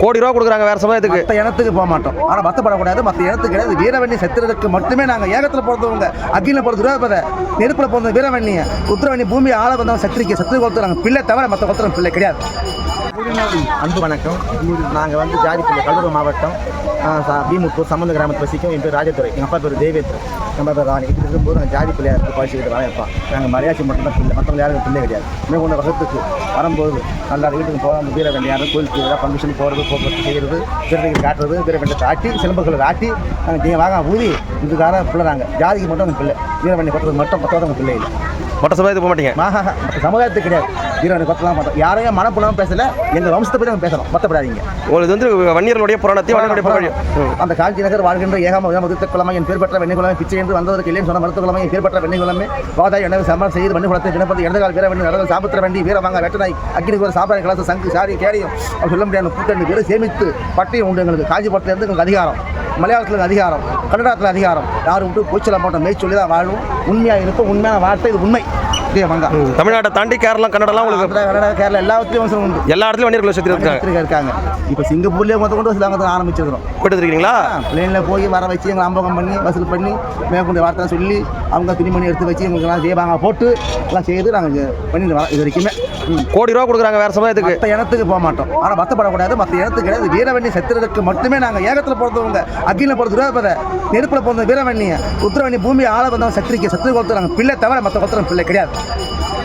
கோடி ரூபா கொடுக்குறாங்க வேற சமுதாயத்துக்கு. மற்ற இனத்துக்கு போக மாட்டோம். ஆனால் மத்தப்படக்கூடாது மற்ற இனத்துக்கு கிடையாது. வீரவண்ணி செத்துறதுக்கு மட்டுமே நாங்கள் ஏகத்தில் பிறந்தவங்க அக்னியில் பிறந்த துரோபத நெருப்பில் பிறந்த வீரவண்ணியை உத்தரவண்ணி பூமி ஆள வந்தவங்க சத்திரிக்க சத்திரி கொடுத்து நாங்கள் பிள்ளை தவிர மற்ற கொடுத்துறோம் பிள்ளை கிடையாது. அன்பு வணக்கம். நாங்கள் வந்து ஜாதிப்பள்ளி கடலூர் மாவட்டம் பீமுத்தூர் சம்பந்த கிராமத்தில் வசிக்கும் என் பேர் ராஜதுரை. எங்கள் அப்பா பேர் தேவேந்திரன். நம்ம பேர் ராணி. இப்படி இருக்கும்போது நாங்கள் ஜாதி பிள்ளையாக இருக்கு படிச்சுக்கிட்டு வரையப்பா நாங்கள் மலையாட்சி மட்டும்தான் பிள்ளை மற்றவங்க யாரும் பிள்ளை கிடையாது. இன்னும் கொண்ட வகுத்துக்கு வரும்போது நல்லா வீட்டுக்கு போக அந்த வீர வெள்ளையாரும் கோயிலுக்கு ஏதாவது ஃபங்க்ஷன் போகிறது போக்குவரத்து செய்கிறது திருநெல்வேலி காட்டுறது வீர வெள்ளை காட்டி சிலம்புகளை காட்டி நாங்கள் ஜெய வாங்க ஊதி இதுக்காக பிள்ளை நாங்கள் ஜாதிக்கு மட்டும் அந்த பிள்ளை வீரவண்ணி பத்தது மட்டும் பத்தவங்க பிள்ளை இல்லை. மற்ற சமுதாயத்துக்கு போக மாட்டீங்க? மற்ற சமுதாயத்துக்கு கிடையாது. வீரவண்ணி பத்தலாம் மாட்டோம் யாரையும் மனப்புலாமல் பேசல. எங்கள் வம்சத்தை பற்றி நாங்கள் பேசலாம் மற்றப்படாதீங்க உங்களுக்கு வந்து வன்னியர்களுடைய புராணத்தையும் வன்னியர்களுடைய புராணம். அந்த காஞ்சி நகர் வாழ்கின்ற ஏகாம முதிர்த்த குலமை என் பேர் பெற்ற வெண்ணை குலமை பிச்சை என்று வந்ததற்கு இல்லைன்னு சொன்ன மருத்துவ குலமை என் பேர் பெற்ற வெண்ணை குலமை வாதாய் எனவே சமரம் செய்து வெண்ணை குலத்தை தினப்பதி இடதுகால் வீர வெண்ணி நடந்த சாபத்திர வண்டி வீரவாங்க வெட்டனாய் அக்கினி ஒரு சாப்பிட கலச சங்கு சாரி கேடியும் சொல்ல முடியாத கூட்டணி பேர் சேமித்து பட்டியும் உண்டு எங்களுக்கு. காஞ்சிபுரத்துலேருந்து எங்களுக்கு அதிகாரம். மலையாளத்தில் அதிகாரம். கன்னடத்தில் அதிகாரம். யாரும் விட்டு கூச்சல மாட்டோம். மெய் சொல்லி தான் வாழும். உண்மையாக இருக்கும் உண்மையான வார்த்தை இது உண்மை. தமிழ்நாட்டை தாண்டி கேரளா கன்னடலாம் உங்களுக்கு கேரளா எல்லாத்துலேயும் வம்சம் உண்டு. எல்லா இடத்துலயும் வன்னியர்கள் வசதி இருக்காங்க. வச்சிருக்க இருக்காங்க. இப்போ சிங்கப்பூர்லேயே மொத்த கொண்டு சிலாங்கத்தை ஆரம்பிச்சிருக்கிறோம். போயிட்டு இருக்கீங்களா பிளேனில் போய் வர வச்சு எங்களை அம்பகம் பண்ணி வசூல் பண்ணி மேற்கொண்டு வார்த்தை சொல்லி அவங்க துணிமணி எடுத்து வச்சு எங்களுக்கெல்லாம் செய்வாங்க. போட்டு எல்லாம் செய்து நாங்கள் பண்ணிட்டு வரோம் இது வரைக்குமே. கோடி ரூபா கொடுக்குறாங்க வேற சமுதாயத்துக்கு. மற்ற இனத்துக்கு போக மாட்டோம். ஆனால் மத்தப்படக்கூடாது மற்ற இனத்துக்கு கிடையாது. வீரவண்ணி செத்துறதுக்கு மட்டுமே நாங்கள் ஏகத்தில் பிறந்தவங்க அக்கில பிறந்த துரோபத நெருப்பில் பிறந்த வீரவண்ணிய உத்தரவண்ணி பூமி ஆள வந்தவங்க சத்திரிக்க சத்திரி குளத்தில் நாங்கள் பிள்ளை தவிர மற்ற குளத்தில் பிள்ளை கிடையாது.